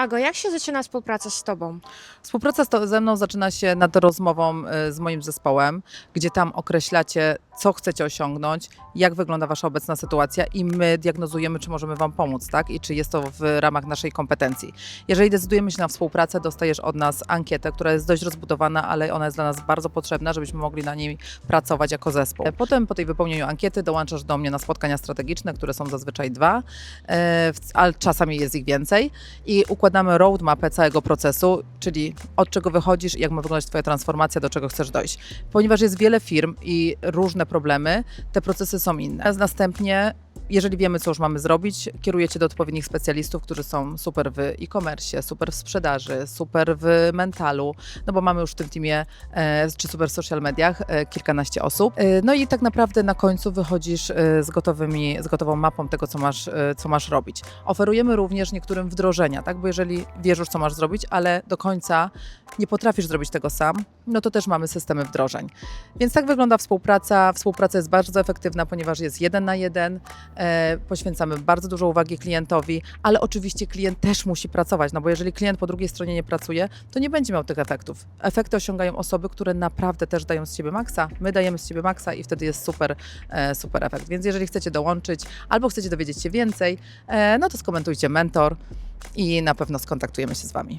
Ago, jak się zaczyna współpraca z Tobą? Współpraca to, ze mną zaczyna się nad rozmową y, z moim zespołem, gdzie tam określacie, co chcecie osiągnąć, jak wygląda Wasza obecna sytuacja i my diagnozujemy, czy możemy Wam pomóc, tak? I czy jest to w ramach naszej kompetencji. Jeżeli decydujemy się na współpracę, dostajesz od nas ankietę, która jest dość rozbudowana, ale ona jest dla nas bardzo potrzebna, żebyśmy mogli na niej pracować jako zespół. Potem po tej wypełnieniu ankiety dołączasz do mnie na spotkania strategiczne, które są zazwyczaj dwa, e, ale czasami jest ich więcej i układamy roadmapę całego procesu, czyli od czego wychodzisz jak ma wyglądać Twoja transformacja, do czego chcesz dojść. Ponieważ jest wiele firm i różne problemy, te procesy są inne. Następnie, jeżeli wiemy, co już mamy zrobić, kierujecie do odpowiednich specjalistów, którzy są super w e-commerce, super w sprzedaży, super w mentalu, no bo mamy już w tym teamie, e, czy super w social mediach, e, kilkanaście osób. E, no i tak naprawdę na końcu wychodzisz z, gotowymi, z gotową mapą tego, co masz, co masz robić. Oferujemy również niektórym wdrożenia, tak? bo jeżeli wiesz już, co masz zrobić, ale do końca nie potrafisz zrobić tego sam, no to też mamy systemy wdrożeń. Więc tak wygląda współpraca. Współpraca jest bardzo efektywna, ponieważ jest jeden na jeden. E, poświęcamy bardzo dużo uwagi klientowi, ale oczywiście klient też musi pracować, no bo jeżeli klient po drugiej stronie nie pracuje, to nie będzie miał tych efektów. Efekty osiągają osoby, które naprawdę też dają z siebie maksa. My dajemy z siebie maksa i wtedy jest super, e, super efekt. Więc jeżeli chcecie dołączyć albo chcecie dowiedzieć się więcej, e, no to skomentujcie mentor i na pewno skontaktujemy się z Wami.